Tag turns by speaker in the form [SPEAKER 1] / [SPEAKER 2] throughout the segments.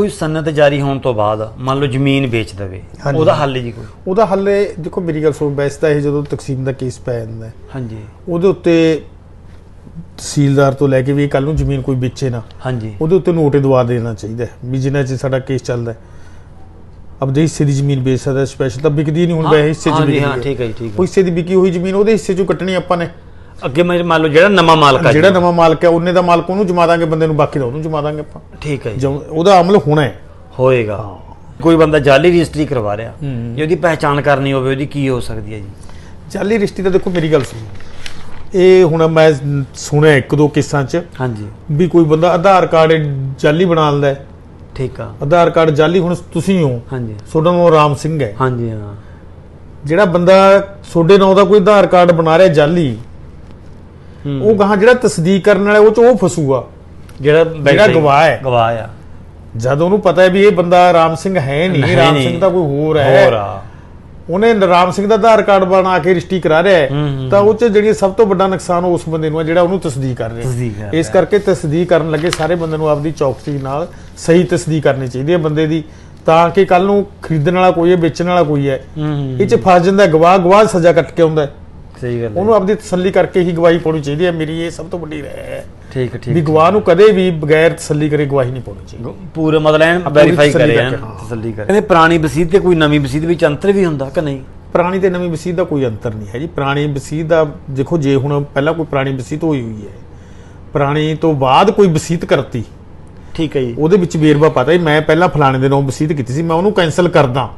[SPEAKER 1] ਕੋਈ ਸਨਤ ਜਾਰੀ ਹੋਣ ਤੋਂ ਬਾਅਦ ਮੰਨ ਲਓ ਜ਼ਮੀਨ ਵੇਚ ਦੇਵੇ
[SPEAKER 2] ਹਾਂਜੀ।
[SPEAKER 1] ਉਹਦਾ ਹੱਲ ਜੀ ਕੋਈ?
[SPEAKER 2] ਉਹਦਾ ਹੱਲ ਦੇਖੋ ਮੇਰੀ ਗੱਲ ਸੁਣੋ ਵੈਸੇ ਤਾਂ ਇਹ ਜਦੋਂ ਤਕਸੀਮ ਦਾ ਕੇਸ ਪੈ ਜਾਂਦਾ ਹੈ,
[SPEAKER 1] ਹਾਂਜੀ।
[SPEAKER 2] ਉਹਦੇ ਉੱਤੇ ਤਹਿਸੀਲਦਾਰ ਤੋਂ ਲੈ ਕੇ ਵੀ ਕੱਲ ਨੂੰ ਜ਼ਮੀਨ ਕੋਈ ਵੇਚੇ ਨਾ
[SPEAKER 1] ਹਾਂਜੀ।
[SPEAKER 2] ਉਹਦੇ ਉੱਤੇ ਨੋਟਿਸ ਦਵਾ ਦੇਣਾ ਚਾਹੀਦਾ ਹੈ ਵੀ ਜਿੰਨਾ ਚਿਰ ਸਾਡਾ ਕੇਸ ਚੱਲਦਾ ਹੈ। ਆਪਦੇ ਹਿੱਸੇ ਦੀ ਜ਼ਮੀਨ ਵੇਚ ਸਕਦਾ ਸਪੈਸ਼ਲ ਤਾਂ ਵਿਕਦੀ ਨਹੀਂ ਹੁਣ ਵੈਸੇ ਹਿੱਸੇ 'ਚ
[SPEAKER 1] ਹਾਂਜੀ ਹਾਂ। ਠੀਕ ਹੈ ਜੀ ਠੀਕ
[SPEAKER 2] ਉਹ
[SPEAKER 1] ਹੈ
[SPEAKER 2] ਹਿੱਸੇ ਦੀ ਵਿਕੀ ਹੋਈ ਜ਼ਮੀਨ ਉਹਦੇ ਹਿੱਸੇ 'ਚੋਂ ਕੱਟਣੀ ਆਪਾਂ ਨੇ।
[SPEAKER 1] ਅੱਗੇ ਮੈਂ ਮੰਨ ਲਓ ਜਿਹੜਾ ਨਵਾਂ ਮਾਲਕ ਆ।
[SPEAKER 2] ਜਿਹੜਾ ਨਵਾਂ ਮਾਲਕ ਹੈ ਉਹਨੇ ਦਾ ਮਾਲਕ ਉਹਨੂੰ ਜਮਾ ਦਾਂਗੇ ਬੰਦੇ ਨੂੰ ਬਾਕੀ ਦਾ ਉਹਨੂੰ ਜਮਾ ਦਾਂਗੇ ਆਪਾਂ।
[SPEAKER 1] ਠੀਕ ਹੈ ਜੀ।
[SPEAKER 2] ਉਹਦਾ ਅਮਲ ਹੋਣਾ ਹੈ।
[SPEAKER 1] ਹੋਏਗਾ। ਕੋਈ ਬੰਦਾ ਜਾਲੀ ਰਜਿਸਟਰੀ ਕਰਵਾ ਰਿਹਾ। ਜੇ ਉਹਦੀ ਪਹਿਚਾਣ ਕਰਨੀ ਹੋਵੇ ਉਹਦੀ ਕੀ ਹੋ ਸਕਦੀ ਹੈ ਜੀ?
[SPEAKER 2] ਜਾਲੀ ਰਿਸ਼ਤੀ ਦਾ ਦੇਖੋ ਮੇਰੀ ਗੱਲ ਸੁਣੋ। ਇਹ ਹੁਣ ਮੈਂ ਸੁਣਿਆ ਇੱਕ ਦੋ ਕਿੱਸਾਂ 'ਚ
[SPEAKER 1] ਹਾਂਜੀ।
[SPEAKER 2] ਵੀ ਕੋਈ ਬੰਦਾ ਆਧਾਰ ਕਾਰਡ ਜਾਲੀ ਬਣਾ ਲੈਂਦਾ ਹੈ।
[SPEAKER 1] ਠੀਕ ਆ।
[SPEAKER 2] ਆਧਾਰ ਕਾਰਡ ਜਾਲੀ ਹੁਣ ਤੁਸੀਂ ਹੋ।
[SPEAKER 1] ਹਾਂਜੀ।
[SPEAKER 2] ਤੁਹਾਡਾ ਨਾਮ ਰਾਮ ਸਿੰਘ ਹੈ।
[SPEAKER 1] ਹਾਂਜੀ ਹਾਂ।
[SPEAKER 2] ਜਿਹੜਾ ਬੰਦਾ ਤੁਹਾਡੇ ਨਾਂ ਦਾ ਕੋਈ ਆਧਾਰ ਕਾਰਡ ਬਣਾ ਰਿਹਾ ਜਾਲੀ। ਉਹ ਗਾਹਾਂ ਜਿਹੜਾ ਤਸਦੀਕ ਕਰਨ ਵਾਲਾ ਉਹ ਚ ਉਹ ਫਸੂਗਾ
[SPEAKER 1] ਜਿਹੜਾ
[SPEAKER 2] ਜਿਹੜਾ ਗਵਾਹ ਹੈ।
[SPEAKER 1] ਗਵਾਹ ਆ।
[SPEAKER 2] ਜਦ ਉਹਨੂੰ ਪਤਾ ਹੈ ਵੀ ਇਹ ਬੰਦਾ ਰਾਮ ਸਿੰਘ ਹੈ ਨਹੀਂ ਰਾਮ। ਸਿੰਘ ਤਾਂ ਕੋਈ ਹੋਰ ਹੈ।
[SPEAKER 1] ਹੋਰ ਆ।
[SPEAKER 2] ਉਹਨੇ ਰਾਮ ਸਿੰਘ ਦਾ ਆਧਾਰ ਕਾਰਡ ਬਣਾ ਕੇ ਰਜਿਸਟਰੀ ਕਰਾ ਰਿਹਾ
[SPEAKER 1] ਹੂੰ,
[SPEAKER 2] ਤਾਂ ਉਹ ਚ ਜਿਹੜੀ ਸਭ ਤੋਂ ਵੱਡਾ ਨੁਕਸਾਨ ਉਸ ਬੰਦੇ ਨੂੰ ਹੈ ਜਿਹੜਾ ਉਹਨੂੰ ਤਸਦੀਕ ਕਰ ਰਿਹਾ ਇਸ ਕਰਕੇ ਤਸਦੀਕ ਕਰਨ ਲੱਗੇ ਸਾਰੇ ਬੰਦੇ ਨੂੰ ਆਪਦੀ ਚੌਕਸੀ ਨਾਲ ਸਹੀ ਤਸਦੀਕ ਕਰਨੀ ਚਾਹੀਦੀ ਹੈ ਬੰਦੇ ਦੀ ਤਾਂ ਕਿ ਕੱਲ ਨੂੰ ਖਰੀਦਣ ਵਾਲਾ ਕੋਈ ਹੈ ਵੇਚਣ ਵਾਲਾ ਕੋਈ ਹੈ। ਇਹ ਚ ਫਸ ਜਾਂਦਾ ਗਵਾਹ ਗਵਾਹ ਸਜ਼ਾ ਕੱਟ ਕੇ ਆਉਂਦਾ ਹੈ।
[SPEAKER 1] ਸਹੀ ਗੱਲ ਹੈ
[SPEAKER 2] ਉਹਨੂੰ ਆਪਦੀ ਤਸੱਲੀ ਕਰਕੇ ਹੀ ਗਵਾਹੀ ਪਾਉਣੀ ਚਾਹੀਦੀ ਹੈ। ਮੇਰੀ ਇਹ ਸਭ ਤੋਂ ਵੱਡੀ ਰਾਏ ਹੈ
[SPEAKER 1] ਠੀਕ
[SPEAKER 2] ਵੀ
[SPEAKER 1] ਠੀਕ
[SPEAKER 2] ਗਵਾਹ ਨੂੰ ਕਦੇ ਵੀ ਬਗੈਰ ਤਸੱਲੀ ਕਰੇ ਗਵਾਹੀ ਨਹੀਂ ਪਾਉਣੀ ਚਾਹੀਦੀ।
[SPEAKER 1] ਪੂਰੇ ਮਤਲਬ ਵੈਰੀਫਾਈ ਕਰੇ ਐਨ। ਤਸੱਲੀ ਕਰੇ। ਕਹਿੰਦੇ ਪੁਰਾਣੀ ਵਸੀਤ ਤੇ ਕੋਈ ਨਵੀਂ ਵਸੀਤ ਵਿੱਚ ਅੰਤਰ ਵੀ ਹੁੰਦਾ ਕਿ ਨਹੀਂ?
[SPEAKER 2] ਪੁਰਾਣੀ ਤੇ ਨਵੀਂ ਵਸੀਤ ਦਾ ਕੋਈ ਅੰਤਰ ਨਹੀਂ ਹੈ ਜੀ। ਪੁਰਾਣੀ ਵਸੀਤ ਦਾ ਦੇਖੋ ਜੇ ਹੁਣ ਪਹਿਲਾਂ ਕੋਈ ਪੁਰਾਣੀ ਵਸੀਤ ਹੋਈ ਹੋਈ ਹੈ ਪੁਰਾਣੀ ਤੋਂ ਬਾਅਦ ਕੋਈ ਵਸੀਤ ਕਰਤੀ
[SPEAKER 1] ਠੀਕ ਹੈ ਜੀ।
[SPEAKER 2] ਉਹਦੇ ਵਿੱਚ ਵੇਰਵਾ ਪਤਾ। ਹੀ ਮੈਂ ਪਹਿਲਾਂ ਫਲਾਣੇ ਦੇ ਨਾਮ ਵਸੀਤ ਕੀਤੀ ਸੀ ਮੈਂ ਉਹਨੂੰ ਕੈਨਸਲ ਕਰਦਾ।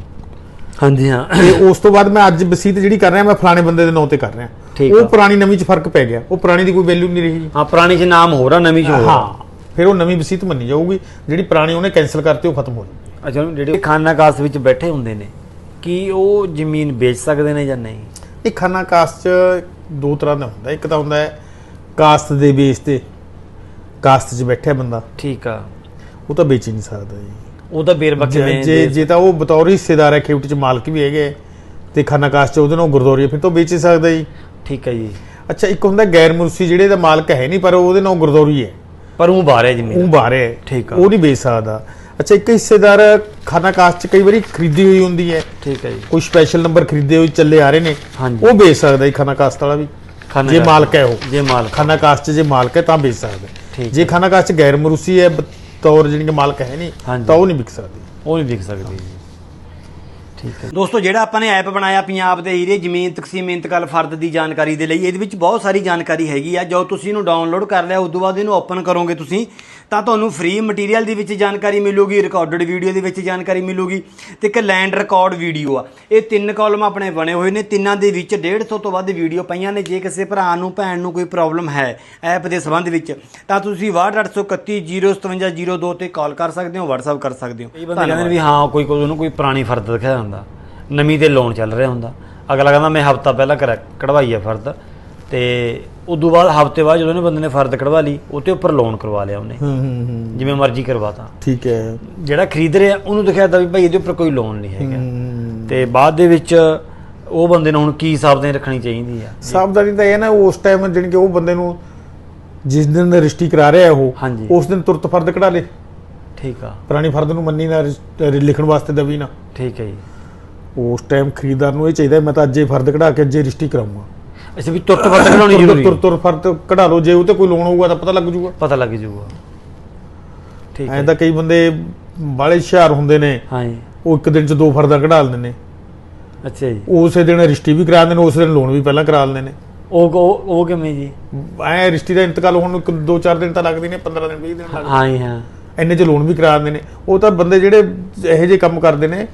[SPEAKER 1] ਹਾਂਜੀ ਹਾਂ।
[SPEAKER 2] ਤੇ ਉਸ ਤੋਂ ਬਾਅਦ ਮੈਂ ਅੱਜ ਵਸੀਤ ਜਿਹੜੀ ਕਰ ਰਿਹਾ ਮੈਂ ਫਲਾਣੇ ਬੰਦੇ ਦੇ ਨਾਂ ਤੇ ਕਰ ਰਿਹਾ। ਉਹ। ਪੁਰਾਣੀ ਨਵੀਂ ਚ ਫ਼ਰਕ ਪੈ ਗਿਆ। ਉਹ ਪੁਰਾਣੀ ਦੀ ਕੋਈ ਵੈਲਿਊ ਨਹੀਂ ਰਹੀ
[SPEAKER 1] ਹਾਂ ਪੁਰਾਣੀ ਚ ਨਾਮ ਹੋਰ ਆ ਨਵੀਂ ਚ ਆ।
[SPEAKER 2] ਹਾਂ ਫਿਰ ਉਹ ਨਵੀਂ ਵਸੀਤ ਮੰਨੀ ਜਾਊਗੀ। ਜਿਹੜੀ ਪੁਰਾਣੀ ਉਹਨੇ ਕੈਨਸਲ ਕਰਤੀ ਉਹ ਖਤਮ ਹੋ ਜਾਊਗੀ।
[SPEAKER 1] ਅੱਛਾ ਜਿਹੜੇ ਖਾਨਾ ਕਾਸ ਵਿੱਚ ਬੈਠੇ ਹੁੰਦੇ ਨੇ ਕੀ ਉਹ ਜ਼ਮੀਨ ਵੇਚ ਸਕਦੇ ਨੇ ਜਾਂ ਨਹੀਂ?
[SPEAKER 2] ਇਹ ਖਾਨਾ ਕਾਸਟ ਚ ਦੋ ਤਰ੍ਹਾਂ ਦਾ ਹੁੰਦਾ। ਇੱਕ ਤਾਂ ਹੁੰਦਾ ਹੈ ਕਾਸਟ ਦੇ ਬੇਸ ਤੇ ਕਾਸਟ 'ਚ ਬੈਠਿਆ ਬੰਦਾ।
[SPEAKER 1] ਠੀਕ ਆ।
[SPEAKER 2] ਉਹ ਤਾਂ ਵੇਚ ਹੀ ਨਹੀਂ ਸਕਦਾ ਜੀ।
[SPEAKER 1] ਉਹ ਤਾਂ ਬੇਰਬਾ
[SPEAKER 2] ਜੇ
[SPEAKER 1] ਕਿਵੇਂ
[SPEAKER 2] ਜੇ ਜੇ ਤਾਂ ਉਹ ਬਤੌਰ ਹਿੱਸੇਦਾਰ ਹੈ ਖੇਵਟ 'ਚ ਮਾਲਕ ਵੀ ਹੈਗੇ। ਤੇ ਖਾਨਾ ਕਾਸਟ 'ਚ ਉਹਦੇ ਨਾਲ ਗੁਰਦੌਰੀ ਫਿਰ ਤਾਂ ਉਹ ਵੇਚ ਸਕਦਾ ਜੀ।
[SPEAKER 1] ਠੀਕ ਹੈ ਜੀ।
[SPEAKER 2] ਅੱਛਾ ਇੱਕ ਹੁੰਦਾ ਗੈਰ ਮੁਲਸੀ ਜਿਹੜੇ ਦਾ ਮਾਲਕ ਹੈ ਨਹੀਂ ਪਰ ਉਹਦੇ ਨਾਲ ਗੁਰਦੌਰੀ ਹੈ।
[SPEAKER 1] ਪਰ ਉਹ
[SPEAKER 2] ਉਹ
[SPEAKER 1] ਜ਼ਮੀਨ।
[SPEAKER 2] ਬਾਹਰ ਹੈ।
[SPEAKER 1] ਠੀਕ ਆ।
[SPEAKER 2] ਉਹ ਨਹੀਂ ਵੇਚ ਸਕਦਾ। ਅੱਛਾ ਇੱਕ ਹਿੱਸੇਦਾਰ ਖਾਨਾ ਕਾਸਟ 'ਚ ਕਈ ਵਾਰੀ ਖਰੀਦੀ ਹੋਈ ਹੁੰਦੀ ਹੈ।
[SPEAKER 1] ਠੀਕ ਹੈ ਜੀ।
[SPEAKER 2] ਕੋਈ ਸਪੈਸ਼ਲ ਨੰਬਰ ਖਰੀਦੇ ਹੋਏ ਚੱਲੇ ਆ ਰਹੇ ਨੇ। ਉਹ ਵੇਚ ਸਕਦਾ ਜੀ ਖਾਨਾ ਕਾਸਟ ਵਾਲਾ ਵੀ। ਜੇ। ਮਾਲਕ ਹੈ ਉਹ।
[SPEAKER 1] ਜੇ ਮਾਲਕ।
[SPEAKER 2] ਖਾਨਾ ਕਾਸਟ 'ਚ ਜੇ ਮਾਲਕ ਹੈ ਤਾਂ ਵੇਚ ਸਕਦਾ। ਜੇ ਖਾਨਾ ਕਾਸਟ 'ਚ ਗੈਰ ਮਰੂਸੀ ਹੈ ਬਤੌਰ ਜਿਹੜੀ ਕਿ ਮਾਲਕ ਹੈ ਨਹੀਂ
[SPEAKER 1] ਹਾਂਜੀ।
[SPEAKER 2] ਤਾਂ ਉਹ ਨਹੀਂ ਵਿਕ ਸਕਦੀ
[SPEAKER 1] ਉਹ ਨਹੀਂ ਵਿਕ ਸਕਦੀ ਜੀ ਠੀਕ ਹੈ। ਦੋਸਤੋ ਜਿਹੜਾ ਆਪਾਂ ਨੇ ਐਪ ਬਣਾਇਆ ਪੰਜਾਬ ਦੇ ਹੀਰੇ ਜ਼ਮੀਨ ਤਕਸੀਮ ਇੰਤਕਾਲ ਫਰਦ ਦੀ ਜਾਣਕਾਰੀ ਦੇ ਲਈ ਇਹਦੇ ਵਿੱਚ ਬਹੁਤ ਸਾਰੀ ਜਾਣਕਾਰੀ ਹੈਗੀ ਆ। ਜੋ ਤੁਸੀਂ ਇਹਨੂੰ ਡਾਊਨਲੋਡ ਕਰ ਲਿਆ ਉਸ ਤੋਂ ਬਾਅਦ ਇਹਨੂੰ ਓਪਨ ਕਰੋਗੇ ਤੁਸੀਂ ਤਾਂ ਤੁਹਾਨੂੰ ਫ੍ਰੀ ਮਟੀਰੀਅਲ ਦੇ ਵਿੱਚ ਜਾਣਕਾਰੀ ਮਿਲੂਗੀ ਰਿਕਾਰਡਡ ਵੀਡੀਓ ਦੇ ਵਿੱਚ ਜਾਣਕਾਰੀ ਮਿਲੂਗੀ ਤੇ ਇੱਕ ਲੈਂਡ ਰਿਕਾਰਡ ਵੀਡੀਓ ਆ। ਇਹ ਤਿੰਨ ਕਾਲਮ ਆਪਣੇ ਬਣੇ ਹੋਏ ਨੇ। ਤਿੰਨਾਂ ਦੇ ਵਿੱਚ 150 ਤੋਂ ਵੱਧ ਵੀਡੀਓ ਪਈਆਂ ਨੇ। ਜੇ ਕਿਸੇ ਭਰਾ ਨੂੰ ਭੈਣ ਨੂੰ ਕੋਈ ਪ੍ਰੋਬਲਮ ਹੈ ਐਪ ਦੇ ਸੰਬੰਧ ਵਿੱਚ ਤਾਂ ਤੁਸੀਂ 62831075002 ਤੇ ਕਾਲ ਕਰ ਸਕਦੇ ਹੋ WhatsApp ਕਰ ਸਕਦੇ ਹੋ। ਕਈ ਬੰਦੇ ਕਹਿੰਦੇ ਨੇ ਵੀ ਹਾਂ ਕੋਈ ਕੋਈ ਉਹਨੂੰ ਕੋਈ ਪੁਰਾਣੀ ਫਰਦ ਦਿਖਾਇਆ ਨਵੀਂ ਤੇ ਲੋਨ ਚੱਲ ਰਿਹਾ ਹੁੰਦਾ। ਅਗਲਾ ਕਹਿੰਦਾ ਮੈਂ ਹਫਤਾ ਪਹਿਲਾਂ ਕਰ ਕਢਵਾਈ ਹੈ ਫਰਦ। ਤੇ ਉਦੋਂ ਬਾਅਦ ਹਫ਼ਤੇ ਬਾਅਦ ਜਦੋਂ ਉਹਨੇ ਬੰਦੇ ਨੇ ਫਰਦ ਕਢਵਾ ਲਈ ਉਹ ਤੇ ਉੱਪਰ ਲੋਨ ਕਰਵਾ ਲਿਆ ਉਹਨੇ।
[SPEAKER 2] ਹੂੰ ਹੂੰ ਹੂੰ।
[SPEAKER 1] ਜਿਵੇਂ ਮਰਜ਼ੀ ਕਰਵਾਤਾ
[SPEAKER 2] ਠੀਕ ਹੈ।
[SPEAKER 1] ਜਿਹੜਾ ਖਰੀਦ ਰਿਹਾ ਉਹਨੂੰ ਦਿਖਾਇਆ ਵੀ ਭਾਈ ਇਹਦੇ ਉੱਪਰ ਕੋਈ ਲੋਨ ਨਹੀਂ ਹੈਗਾ।
[SPEAKER 2] ਹੂੰ।
[SPEAKER 1] ਤੇ ਬਾਅਦ ਦੇ ਵਿੱਚ ਉਹ ਬੰਦੇ ਨੂੰ ਹੁਣ ਕੀ ਸਾਵਧਾਨੀ ਰੱਖਣੀ ਚਾਹੀਦੀ ਆ?
[SPEAKER 2] ਸਾਵਧਾਨੀ ਤਾਂ ਇਹ ਨਾ ਉਸ ਟਾਈਮ ਜਾਣੀ ਕਿ ਉਹ ਬੰਦੇ ਨੂੰ ਜਿਸ ਦਿਨ ਰਜਿਸਟਰੀ ਕਰਾ ਰਿਹਾ ਉਹ
[SPEAKER 1] ਹਾਂਜੀ।
[SPEAKER 2] ਉਸ ਦਿਨ ਤੁਰਤ ਫਰਦ ਕਢਾ ਲੇ।
[SPEAKER 1] ਠੀਕ ਆ।
[SPEAKER 2] ਪੁਰਾਣੀ ਫਰਦ ਨੂੰ ਮੰਨੀ ਨਾ ਰਜਿਸ- ਲਿਖਣ ਵਾਸਤੇ ਦਵੀ ਨਾ।
[SPEAKER 1] ਠੀਕ ਹੈ ਜੀ।
[SPEAKER 2] ਉਸ ਟਾਈਮ ਖਰੀਦਦਾਰ ਨੂੰ ਇਹ ਚਾਹੀਦਾ ਮੈਂ ਤਾਂ ਅੱਜੇ ਫਰਦ ਕਢਾ ਕੇ ਅੱਜੇ ਰਜਿਸਟਰੀ ਕਰਾਉਂਗਾ
[SPEAKER 1] ਅੱਛਾ ਵੀ ਤੁਰਤ ਫਰਦ ਕਢਾਉਣੀ ਜ਼ਰੂਰੀ
[SPEAKER 2] ਤੁਰ ਤੁਰ ਫਰਦ ਕਢਾ ਲਓ ਜੇ ਉਹ ਤੇ ਕੋਈ ਲੋਨ ਹੋਊਗਾ ਤਾਂ ਪਤਾ ਲੱਗ ਜੂਗਾ।
[SPEAKER 1] ਪਤਾ ਲੱਗ ਜਾਊਗਾ ਠੀਕ
[SPEAKER 2] ਐਂ
[SPEAKER 1] ਹੈ।
[SPEAKER 2] ਤਾਂ ਕਈ ਬੰਦੇ ਬਾਲੇ ਹੁਸ਼ਿਆਰ ਹੁੰਦੇ ਨੇ
[SPEAKER 1] ਹਾਂ
[SPEAKER 2] ਉਹ ਇੱਕ ਦਿਨ ਚ ਦੋ ਫਰਦਾਂ ਕਢਾ ਲੈਂਦੇ ਨੇ।
[SPEAKER 1] ਅੱਛਾ ਜੀ।
[SPEAKER 2] ਉਸੇ ਦਿਨ ਰਜਿਸਟਰੀ ਵੀ ਕਰਾ ਦਿੰਦੇ ਨੇ ਉਸੇ ਦਿਨ ਲੋਨ ਵੀ ਪਹਿਲਾਂ ਕਰਾ ਲੈਂਦੇ ਨੇ।
[SPEAKER 1] ਉਹ ਉਹ ਕਿਵੇਂ ਜੀ?
[SPEAKER 2] ਐ ਰਜਿਸਟਰੀ ਦਾ ਇੰਤਕਾਲ ਹੋਣ ਨੂੰ ਇੱਕ ਦੋ ਚਾਰ ਦਿਨ ਤਾਂ ਲੱਗਦੇ ਨੇ 15 ਦਿਨ 20 ਦਿਨ ਲੱਗਦੇ
[SPEAKER 1] ਹਾਂ ਹਾਂ।
[SPEAKER 2] ਇੰਨੇ ਚ ਲੋਨ ਵੀ ਕਰਾ ਦਿੰਦੇ ਨੇ। ਉਹ ਤਾਂ ਬੰਦੇ ਜਿਹੜੇ ਇਹੋ ਜਿਹੇ ਕੰਮ ਕਰਦੇ ਨੇ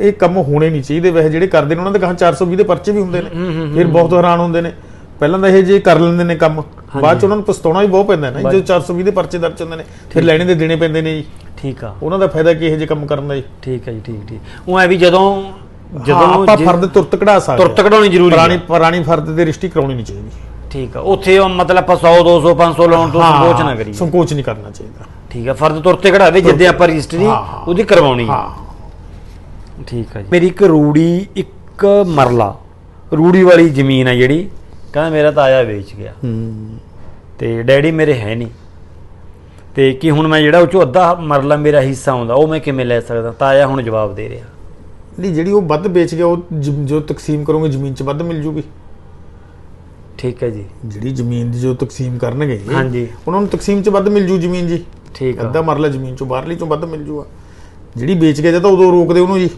[SPEAKER 2] ਇਹ ਕੰਮ ਹੋਣੇ ਨਹੀਂ ਚਾਹੀਦੇ ਵੈਸੇ ਜਿਹੜੇ ਕਰਦੇ ਨੇ ਉਹਨਾਂ ਦੇ ਕਹਾਂ 420 ਦੇ ਪਰਚੇ ਵੀ ਹੁੰਦੇ ਨੇ। ਫਿਰ ਬਹੁਤ ਹੈਰਾਨ ਹੁੰਦੇ ਨੇ। ਪਹਿਲਾਂ ਤਾਂ ਇਹ ਜੇ ਕਰ ਲੈਂਦੇ ਨੇ ਕੰਮ ਬਾਅਦ ਚ ਉਹਨਾਂ ਨੂੰ ਪਛਤਾਉਣਾ ਵੀ ਬਹੁਤ ਪੈਂਦਾ ਹੈ ਨਾ ਜਦੋਂ 420 ਦੇ ਪਰਚੇ ਦਰਜ ਹੁੰਦੇ ਨੇ ਫਿਰ ਲੈਣੇ ਦੇ ਦੇਣੇ ਪੈਂਦੇ ਨੇ ਜੀ।
[SPEAKER 1] ਠੀਕ ਆ।
[SPEAKER 2] ਉਹਨਾਂ ਦਾ ਫਾਇਦਾ ਕੀ ਇਹੋ ਜਿਹੇ ਕੰਮ ਕਰਨ ਦਾ ਜੀ?
[SPEAKER 1] ਠੀਕ ਹੈ ਜੀ ਠੀਕ ਠੀਕ। ਉਹ ਐ ਵੀ ਜਦੋਂ
[SPEAKER 2] ਜਦੋਂ ਆਪਾਂ
[SPEAKER 1] ਜੇ-
[SPEAKER 2] ਫਰਦ ਤੁਰਤ ਕਢਾ ਸਕਦੇ
[SPEAKER 1] ਤੁਰਤ ਕਢਾਉਣੀ ਜ਼ਰੂਰੀ
[SPEAKER 2] ਪੁਰਾਣੀ
[SPEAKER 1] ਹੈ
[SPEAKER 2] ਪੁਰਾਣੀ ਫਰਦ ਤੇ ਰਜਿਸਟਰੀ ਕਰਾਉਣੀ ਨਹੀਂ ਚਾਹੀਦੀ।
[SPEAKER 1] ਠੀਕ ਆ। ਉੱਥੇ ਮਤਲਬ ਆਪਾਂ 100 200 500 ਲਾਉਣ ਤੋਂ ਸੰਕੋਚ ਨਾ ਕਰੀਏ।
[SPEAKER 2] ਸੰਕੋਚ ਨਹੀਂ ਕਰਨਾ ਚਾਹੀਦਾ।
[SPEAKER 1] ਠੀਕ ਆ। ਫਰਦ ਤੁਰਤੇ ਕਢਾਵੇ ਜਿੱਦੇ ਆਪਾਂ ਰਜਿਸਟਰੀ। ਉਹਦੀ ਕਰਵਾਉਣੀ ਹਾਂ। ਠੀਕ ਹੈ ਜੀ। ਮੇਰੀ ਇੱਕ ਰੂੜੀ ਇੱਕ ਮਰਲਾ। ਰੂੜੀ ਵਾਲੀ ਜ਼ਮੀਨ ਹੈ ਜਿਹੜੀ ਕਹਿੰਦਾ ਮੇਰਾ ਤਾਇਆ ਵੇਚ ਗਿਆ।
[SPEAKER 2] ਹੂੰ।
[SPEAKER 1] ਤੇ ਡੈਡੀ ਮੇਰੇ ਹੈ ਨਹੀਂ। ਤੇ ਕੀ ਹੁਣ ਮੈਂ ਜਿਹੜਾ ਉਹ ਚੋਂ ਅੱਧਾ ਮਰਲਾ ਮੇਰਾ ਹਿੱਸਾ ਆਉਂਦਾ ਉਹ ਮੈਂ ਕਿਵੇਂ ਲੈ ਸਕਦਾ? ਤਾਇਆ ਹੁਣ ਜਵਾਬ ਦੇ ਰਿਹਾ।
[SPEAKER 2] ਨਹੀਂ ਜਿਹੜੀ ਉਹ ਵੱਧ ਵੇਚ ਗਿਆ ਉਹ ਜ- ਜੋ ਤਕਸੀਮ ਕਰੋਗੇ ਜ਼ਮੀਨ 'ਚ ਵੱਧ ਮਿਲ ਜੂਗੀ।
[SPEAKER 1] ਠੀਕ ਹੈ ਜੀ।
[SPEAKER 2] ਜਿਹੜੀ ਜ਼ਮੀਨ ਦੀ ਜੋ ਤਕਸੀਮ ਕਰਨਗੇ
[SPEAKER 1] ਹਾਂਜੀ।
[SPEAKER 2] ਉਹਨਾਂ ਨੂੰ ਤਕਸੀਮ 'ਚ ਵੱਧ ਮਿਲ ਜੂ ਜ਼ਮੀਨ ਜੀ।
[SPEAKER 1] ਠੀਕ ਆ।
[SPEAKER 2] ਅੱਧਾ ਮਰਲਾ ਜ਼ਮੀਨ 'ਚੋਂ ਬਾਹਰਲੀ 'ਚੋਂ ਵੱਧ ਮਿਲ ਜੂਗਾ। ਜਿਹੜੀ ਵੇਚ ਗਿਆ ਜਾਂ ਤਾਂ ਉਦੋਂ ਰੋਕਦੇ ਉਹਨੂੰ ਜੀ।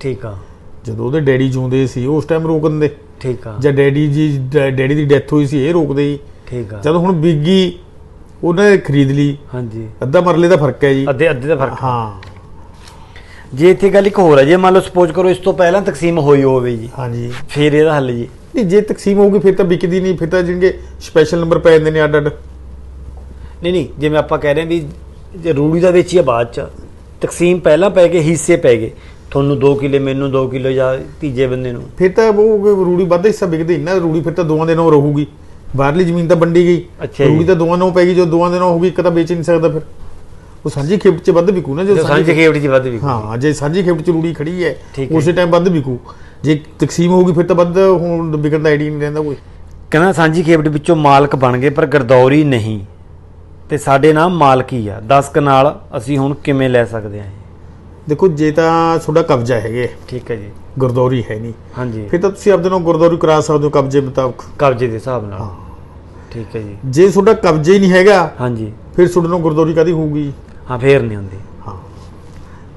[SPEAKER 1] ਠੀਕ ਆ।
[SPEAKER 2] ਜਦੋਂ ਉਹਦੇ ਡੈਡੀ ਜਿਉਂਦੇ ਸੀ ਉਸ ਟਾਈਮ ਰੋਕ ਦਿੰਦੇ
[SPEAKER 1] ਠੀਕ ਆ।
[SPEAKER 2] ਜਾਂ ਡੈਡੀ ਜੀ ਡੈਡੀ ਦੀ ਡੈਥ ਹੋਈ ਸੀ ਇਹ ਰੋਕਦੇ ਜੀ
[SPEAKER 1] ਠੀਕ ਆ।
[SPEAKER 2] ਜਦੋਂ ਹੁਣ ਵਿਕੀ ਉਹਨਾਂ ਖਰੀਦ ਲਈ।
[SPEAKER 1] ਹਾਂਜੀ।
[SPEAKER 2] ਅੱਧਾ ਮਰਲੇ ਦਾ ਫ਼ਰਕ ਹੈ ਜੀ।
[SPEAKER 1] ਅੱਧੇ ਅੱਧੇ ਦਾ ਫ਼ਰਕ
[SPEAKER 2] ਹਾਂ।
[SPEAKER 1] ਜੇ ਇੱਥੇ ਗੱਲ ਇੱਕ ਹੋਰ ਹੈ ਜੇ ਮੰਨ ਲਓ ਸਪੋਜ਼ ਕਰੋ ਇਸ ਤੋਂ ਪਹਿਲਾਂ ਤਕਸੀਮ ਹੋਈ ਹੋਵੇ ਜੀ।
[SPEAKER 2] ਹਾਂਜੀ।
[SPEAKER 1] ਫਿਰ ਇਹਦਾ ਹੱਲ ਜੀ।
[SPEAKER 2] ਨਹੀਂ ਜੇ ਤਕਸੀਮ ਹੋਊਗੀ ਫਿਰ ਤਾਂ ਵਿਕਦੀ ਨਹੀਂ ਫਿਰ ਤਾਂ ਜਿਹੜੇ ਸਪੈਸ਼ਲ ਨੰਬਰ ਪੈ ਜਾਂਦੇ ਨੇ ਅੱਡ ਅੱਡ।
[SPEAKER 1] ਨਹੀਂ ਨਹੀਂ ਜਿਵੇਂ ਆਪਾਂ ਕਹਿ ਰਹੇ ਵੀ ਜੇ ਰੂੜੀ ਦਾ ਵੇਚੀਏ ਬਾਅਦ ਚ ਤਕਸੀਮ ਪਹਿਲਾਂ ਪੈ ਗਏ ਹਿੱਸੇ ਪੈ ਗਏ। ਤੁਹਾਨੂੰ 2 ਕਿੱਲੇ ਮੈਨੂੰ 2 ਕਿੱਲੇ ਜਾਂ ਤੀਜੇ ਬੰਦੇ ਨੂੰ।
[SPEAKER 2] ਫਿਰ ਤਾਂ ਉਹ ਰੂੜੀ ਵੱਧ ਹਿੱਸਾ ਵਿਕਦੀ ਨਾ ਰੂੜੀ ਫਿਰ ਤਾਂ ਦੋਵਾਂ ਦੇ ਨਾਂ ਰਹੂਗੀ। ਬਾਹਰਲੀ ਜ਼ਮੀਨ ਤਾਂ ਵੰਡੀ ਗਈ। ਰੂੜੀ ਤਾਂ ਦੋਵਾਂ ਨਾਂ ਪੈ ਗਈ ਜੋ ਦੋਵਾਂ ਦੇ ਨਾਂ ਹੋਊਗੀ ਇੱਕ ਤਾਂ ਵੇਚ ਨਹੀਂ ਸਕਦਾ ਫਿਰ। ਉਹ ਸਾਂਝੀ ਖੇਪ 'ਚ ਵੱਧ ਵਿਕੂ ਨਾ
[SPEAKER 1] ਜੋ ਸਾਂਝੇ ਖੇਵੜੀ ਚ ਵੱਧ ਵੀ
[SPEAKER 2] ਹਾਂ ਜੇ ਸਾਂਝੀ ਖੇਪ 'ਚ ਰੂੜੀ ਖੜੀ ਹੈ। ਉਸੇ ਟਾਈਮ ਵੱਧ ਵਿਕੂ। ਜੇ ਤਕਸੀਮ ਹੋਊਗੀ ਫਿਰ ਤਾਂ ਵੱਧ ਹੁਣ ਵਿਕਣ ਦਾ ਆਈਡੀ ਨਹੀਂ ਰਹਿੰਦਾ ਕੋਈ।
[SPEAKER 1] ਕਹਿੰਦਾ ਸਾਂਝੀ ਖੇਵੜੀ ਵਿੱਚੋਂ ਮਾਲਕ ਬਣ ਗਏ ਪਰ ਗਰਦੌਰੀ ਨਹੀਂ। ਤੇ ਸਾਡੇ ਨਾਮ ਮਾਲਕੀ ਆ। 10 ਕਨਾਲ ਅਸੀਂ ਹੁਣ ਕਿਵੇਂ ਲੈ ਸਕਦੇ ਇਹ?
[SPEAKER 2] ਦੇਖੋ ਜੇ ਤਾਂ ਤੁਹਾਡਾ ਕਬਜ਼ਾ ਹੈਗੇ
[SPEAKER 1] ਠੀਕ ਹੈ ਜੀ।
[SPEAKER 2] ਗੁਰਦੌਰੀ ਹੈ ਨਹੀਂ।
[SPEAKER 1] ਹਾਂਜੀ।
[SPEAKER 2] ਫਿਰ ਤਾਂ ਤੁਸੀਂ ਆਪਦੇ ਨਾਲ ਗੁਰਦੌਰੀ ਕਰਾ ਸਕਦੇ ਹੋ ਕਬਜ਼ੇ ਮੁਤਾਬਕ।
[SPEAKER 1] ਕਬਜ਼ੇ ਦੇ ਹਿਸਾਬ ਨਾਲ। ਠੀਕ ਹੈ ਜੀ।
[SPEAKER 2] ਜੇ ਤੁਹਾਡਾ ਕਬਜ਼ਾ ਹੀ ਨਹੀਂ ਹੈਗਾ
[SPEAKER 1] ਹਾਂਜੀ।
[SPEAKER 2] ਫਿਰ ਤੁਹਾਡੇ ਨਾਲ ਗੁਰਦੌਰੀ ਕਾਦੀ ਹੋਊਗੀ?
[SPEAKER 1] ਹਾਂ ਫੇਰ ਨਹੀਂ ਹੁੰਦੀ।
[SPEAKER 2] ਹਾਂ।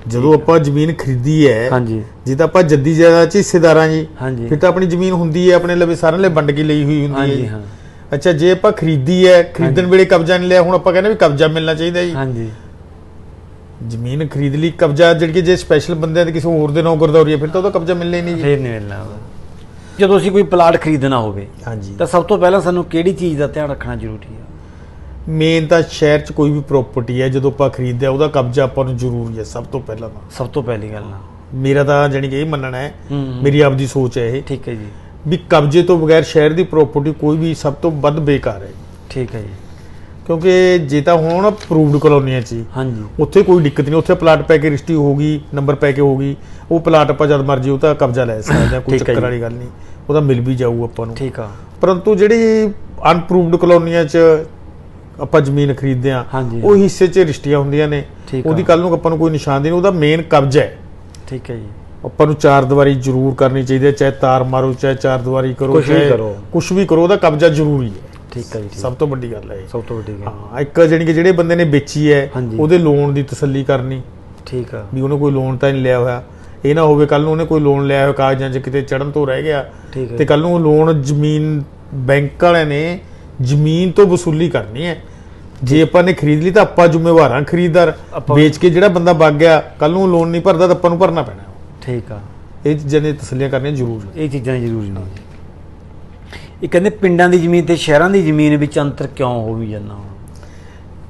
[SPEAKER 2] ਜਦੋਂ ਆਪਾਂ ਜ਼ਮੀਨ ਖਰੀਦੀ ਹੈ
[SPEAKER 1] ਹਾਂਜੀ।
[SPEAKER 2] ਜੇ ਤਾਂ ਆਪਾਂ ਜੱਦੀ ਜਾਇਦਾਦ ਚ ਹਿੱਸੇਦਾਰਾਂ ਜੀ ਫਿਰ ਤਾਂ ਆਪਣੀ ਜ਼ਮੀਨ ਹੁੰਦੀ ਹੈ ਆਪਣੇ ਲਵੇ ਸਾਰਿਆਂ ਲਈ ਵੰਡ ਕੇ ਲਈ ਹੋਈ ਹੁੰਦੀ ਹੈ
[SPEAKER 1] ਹਾਂਜੀ। ਹਾਂ।
[SPEAKER 2] ਅੱਛਾ ਜੇ ਆਪਾਂ ਖਰੀਦੀ ਹੈ ਖਰੀਦਣ ਵੇਲੇ ਕਬਜ਼ਾ ਨਹੀਂ ਲਿਆ ਹੁਣ ਆਪਾਂ ਕਹਿੰਦੇ ਵੀ ਕਬਜ਼ਾ ਮਿਲਣਾ ਚਾਹੀਦਾ ਜੀ।
[SPEAKER 1] ਹਾਂਜੀ।
[SPEAKER 2] ਜ਼ਮੀਨ ਖਰੀਦ ਲਈ ਕਬਜ਼ਾ ਜਿਹੜੀ ਕਿ ਜੇ ਸਪੈਸ਼ਲ ਬੰਦੇ ਦੇ ਕਿਸੇ ਹੋਰ ਦੇ ਨਾਲ ਗੁਰਦੌਰੀ ਹੈ ਫਿਰ ਤਾਂ ਉਹਦਾ ਕਬਜ਼ਾ ਮਿਲਣਾ ਹੀ ਨਹੀਂ ਜੀ।
[SPEAKER 1] ਫੇਰ ਨਹੀਂ ਮਿਲਣਾ ਉਹਦਾ। ਜਦੋਂ ਅਸੀਂ ਕੋਈ ਪਲਾਟ ਖਰੀਦਣਾ ਹੋਵੇ
[SPEAKER 2] ਹਾਂਜੀ।
[SPEAKER 1] ਤਾਂ ਸਭ ਤੋਂ ਪਹਿਲਾਂ ਸਾਨੂੰ ਕਿਹੜੀ ਚੀਜ਼ ਦਾ ਧਿਆਨ ਰੱਖਣਾ ਜ਼ਰੂਰੀ ਆ
[SPEAKER 2] ਮੇਨ ਤਾਂ ਸ਼ਹਿਰ 'ਚ ਕੋਈ ਵੀ ਪ੍ਰਾਪਰਟੀ ਹੈ ਜਦੋਂ ਆਪਾਂ ਖਰੀਦਦੇ ਆ ਉਹਦਾ ਕਬਜ਼ਾ ਆਪਾਂ ਨੂੰ ਜ਼ਰੂਰੀ ਹੈ ਸਭ ਤੋਂ ਪਹਿਲਾਂ ਤਾਂ।
[SPEAKER 1] ਸਭ ਤੋਂ ਪਹਿਲੀ ਗੱਲ ਨਾ।
[SPEAKER 2] ਮੇਰਾ ਤਾਂ ਜਾਣੀ ਕਿ ਇਹ ਮੰਨਣਾ ਹੈ
[SPEAKER 1] ਹੂੰ, ਹੂੰ।
[SPEAKER 2] ਮੇਰੀ ਆਪਦੀ ਸੋਚ ਹੈ ਇਹ।
[SPEAKER 1] ਠੀਕ ਹੈ ਜੀ।
[SPEAKER 2] ਵੀ ਕਬਜ਼ੇ ਤੋਂ ਬਗੈਰ ਸ਼ਹਿਰ ਦੀ ਪ੍ਰਾਪਰਟੀ ਕੋਈ ਵੀ ਸਭ ਤੋਂ ਵੱਧ ਬੇਕਾਰ ਹੈ।
[SPEAKER 1] ਠੀਕ ਹੈ ਜੀ।
[SPEAKER 2] ਕਿਉਂਕਿ ਜੇ ਤਾਂ ਹੁਣ ਅਪਰੂਵਡ ਕਲੋਨੀਆਂ 'ਚ ਹੀ,
[SPEAKER 1] ਹਾਂਜੀ
[SPEAKER 2] ਉੱਥੇ ਕੋਈ ਦਿੱਕਤ ਨਹੀਂ ਉੱਥੇ ਪਲਾਟ ਪੈ ਕੇ ਰਜਿਸਟਰੀ ਹੋਗੀ ਨੰਬਰ ਪੈ ਕੇ ਹੋਗੀ ਉਹ ਪਲਾਟ ਆਪਾਂ ਜਦ ਮਰਜ਼ੀ ਉਹ ਤਾਂ ਕਬਜ਼ਾ ਲੈ ਸਕਦੇ ਹਾਂ ਕੋਈ
[SPEAKER 1] ਠੀਕ ਹੈ
[SPEAKER 2] ਚੱਕਰ
[SPEAKER 1] ਜੀ।
[SPEAKER 2] ਵਾਲੀ ਗੱਲ ਨਹੀਂ ਉਹਦਾ ਮਿਲ ਵੀ ਜਾਊ ਆਪਾਂ ਨੂੰ
[SPEAKER 1] ਠੀਕ ਆ
[SPEAKER 2] ਪਰੰਤੂ ਜਿਹੜੀ ਅਨਪਰੂਵਡ ਕਲੋਨੀਆਂ 'ਚ ਆਪਾਂ ਜ਼ਮੀਨ ਖਰੀਦਦੇ ਆ
[SPEAKER 1] ਹਾਂਜੀ।
[SPEAKER 2] ਉਹ ਹਿੱਸੇ 'ਚ ਰਜਿਸਟਰੀਆਂ ਹੁੰਦੀਆਂ ਨੇ
[SPEAKER 1] ਠੀਕ ਆ।
[SPEAKER 2] ਉਹਦੀ ਕੱਲ ਨੂੰ ਆਪਾਂ ਨੂੰ ਕੋਈ ਨਿਸ਼ਾਨਦੇਹੀ ਨਹੀਂ ਉਹਦਾ ਮੇਨ ਕਬਜ਼ਾ ਹੈ
[SPEAKER 1] ਠੀਕ ਹੈ ਜੀ
[SPEAKER 2] ਆਪਾਂ ਨੂੰ ਚਾਰ ਦੀਵਾਰੀ ਜ਼ਰੂਰ ਕਰਨੀ ਚਾਹੀਦੀ ਹੈ ਚਾਹੇ ਤਾਰ ਮਾਰੋ ਚਾਹੇ ਚਾਰ ਦੀਵਾਰੀ ਕਰੋ
[SPEAKER 1] ਕੁਛ ਵੀ ਕਰੋ।
[SPEAKER 2] ਕੁਝ ਵੀ ਕਰੋ ਉਹਦਾ ਕਬਜ਼ਾ ਜ਼ਰੂਰੀ ਹੈ
[SPEAKER 1] ਠੀਕ ਹੈ ਜੀ।
[SPEAKER 2] ਸਭ ਤੋਂ ਵੱਡੀ ਗੱਲ ਹੈ।
[SPEAKER 1] ਸਭ ਤੋਂ ਵੱਡੀ ਗੱਲ।
[SPEAKER 2] ਹਾਂ ਇੱਕ ਜਾਣੀ ਕਿ ਜਿਹੜੇ ਬੰਦੇ ਨੇ ਵੇਚੀ ਹੈ। ਉਹਦੇ ਲੋਨ ਦੀ ਤਸੱਲੀ ਕਰਨੀ।
[SPEAKER 1] ਠੀਕ ਆ।
[SPEAKER 2] ਵੀ ਉਹਨੇ ਕੋਈ ਲੋਨ ਤਾਂ ਨਹੀਂ ਲਿਆ ਹੋਇਆ। ਇਹ ਨਾ ਹੋਵੇ ਕੱਲ ਨੂੰ ਉਹਨੇ ਕੋਈ ਲੋਨ ਲਿਆ ਹੋਇਆ ਕਾਗਜ਼ਾਂ 'ਚ ਕਿਤੇ ਚੜਨ ਤੋਂ ਰਹਿ ਗਿਆ। ਤੇ ਕੱਲ ਨੂੰ ਉਹ ਲੋਨ ਜ਼ਮੀਨ ਬੈਂਕ ਵਾਲਿਆਂ ਨੇ ਜ਼ਮੀਨ ਤੋਂ ਵਸੂਲੀ ਕਰਨੀ ਹੈ। ਜੇ ਆਪਾਂ ਨੇ ਖਰੀਦ ਲਈ ਤਾਂ ਆਪਾਂ ਜ਼ਿੰਮੇਵਾਰ ਹਾਂ ਖਰੀਦਦਾਰ। ਵੇਚ ਕੇ ਜਿਹੜਾ ਬੰਦਾ ਵਗ ਗਿਆ ਕੱਲ ਨੂੰ ਲੋਨ ਨਹੀਂ ਭਰਦਾ ਤਾਂ ਆਪਾਂ ਨੂੰ ਭਰਨਾ ਪੈਣਾ।
[SPEAKER 1] ਠੀਕ ਆ।
[SPEAKER 2] ਇਹ ਚੀਜ਼ਾਂ ਦੀ ਤਸੱਲੀਆਂ ਕਰਨੀਆਂ ਜ਼ਰੂਰੀ।
[SPEAKER 1] ਇਹ ਚੀਜ਼ਾਂ ਜ਼ਰੂਰੀ ਨੇ। ਇਹ ਕਹਿੰਦੇ ਪਿੰਡਾਂ ਦੀ ਜ਼ਮੀਨ ਤੇ ਸ਼ਹਿਰਾਂ ਦੀ ਜ਼ਮੀਨ ਵਿੱਚ ਅੰਤਰ ਕਿਉਂ ਹੋ ਵੀ ਜਾਂਦਾ ਹੁਣ?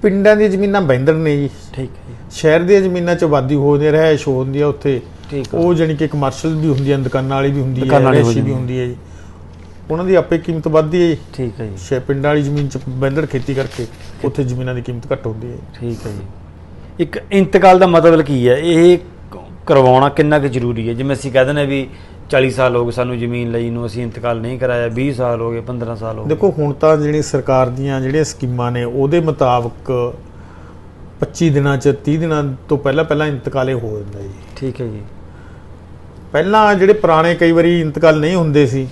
[SPEAKER 2] ਪਿੰਡਾਂ ਦੀ ਜ਼ਮੀਨਾਂ ਬੈਂਦਰ ਨੇ ਜੀ।
[SPEAKER 1] ਠੀਕ ਹੈ।
[SPEAKER 2] ਸ਼ਹਿਰ ਦੀਆਂ ਜ਼ਮੀਨਾਂ 'ਚ ਵਾਦੀ ਹੋ ਦੇ ਰਹਿਸ਼ ਹੋ ਹੁੰਦੀ ਆ ਉੱਥੇ।
[SPEAKER 1] ਠੀਕ
[SPEAKER 2] ਉਹ ਜਾਣੀ ਕਿ ਕਮਰਸ਼ੀਅਲ ਵੀ ਹੁੰਦੀ ਆ ਦੁਕਾਨਾਂ ਵਾਲੀ ਵੀ ਹੁੰਦੀ ਆ
[SPEAKER 1] ਦੁਕਾਨਾਂ
[SPEAKER 2] ਵੀ ਹੁੰਦੀ ਆ ਜੀ। ਉਹਨਾਂ ਦੀ ਆਪੇ ਕੀਮਤ ਵੱਧਦੀ ਹੈ ਜੀ।
[SPEAKER 1] ਠੀਕ ਹੈ ਜੀ।
[SPEAKER 2] ਸ਼ਹਿ ਪਿੰਡਾਂ ਵਾਲੀ ਜ਼ਮੀਨ 'ਚ ਬੈਂਦਰ ਖੇਤੀ ਕਰਕੇ ਉੱਥੇ ਜ਼ਮੀਨਾਂ ਦੀ ਕੀਮਤ ਘੱਟ ਹੁੰਦੀ ਹੈ।
[SPEAKER 1] ਠੀਕ ਹੈ ਜੀ। ਇੱਕ ਇੰਤਕਾਲ ਦਾ ਮਤਲਬ ਕੀ ਹੈ? ਇਹ ਕਰਵਾਉਣਾ ਕਿੰਨਾ ਕੁ ਜ਼ਰੂਰੀ ਹੈ? ਜਿਵੇਂ ਅਸੀਂ ਕਹਿ ਦਿੰਦੇ ਹਾਂ ਵੀ 40 ਸਾਲ ਹੋ ਗਏ ਸਾਨੂੰ ਜ਼ਮੀਨ ਲਈ ਨੂੰ ਅਸੀਂ ਇੰਤਕਾਲ ਨਹੀਂ ਕਰਾਇਆ 20 ਸਾਲ ਹੋ ਗਏ 15 ਸਾਲ ਹੋ ਗਏ।
[SPEAKER 2] ਦੇਖੋ ਹੁਣ ਤਾਂ ਜਿਹੜੀ ਸਰਕਾਰ ਦੀਆਂ ਜਿਹੜੀਆਂ ਸਕੀਮਾਂ ਨੇ ਉਹਦੇ ਮੁਤਾਬਕ 25 ਦਿਨਾਂ 'ਚ 30 ਦਿਨਾਂ ਤੋਂ ਪਹਿਲਾਂ ਪਹਿਲਾਂ ਇੰਤਕਾਲੇ ਹੋ ਜਾਂਦਾ ਜੀ।
[SPEAKER 1] ਠੀਕ ਹੈ ਜੀ।
[SPEAKER 2] ਪਹਿਲਾਂ ਜਿਹੜੇ ਪੁਰਾਣੇ ਕਈ ਵਾਰੀ ਇੰਤਕਾਲ ਨਹੀਂ ਹੁੰਦੇ ਸੀ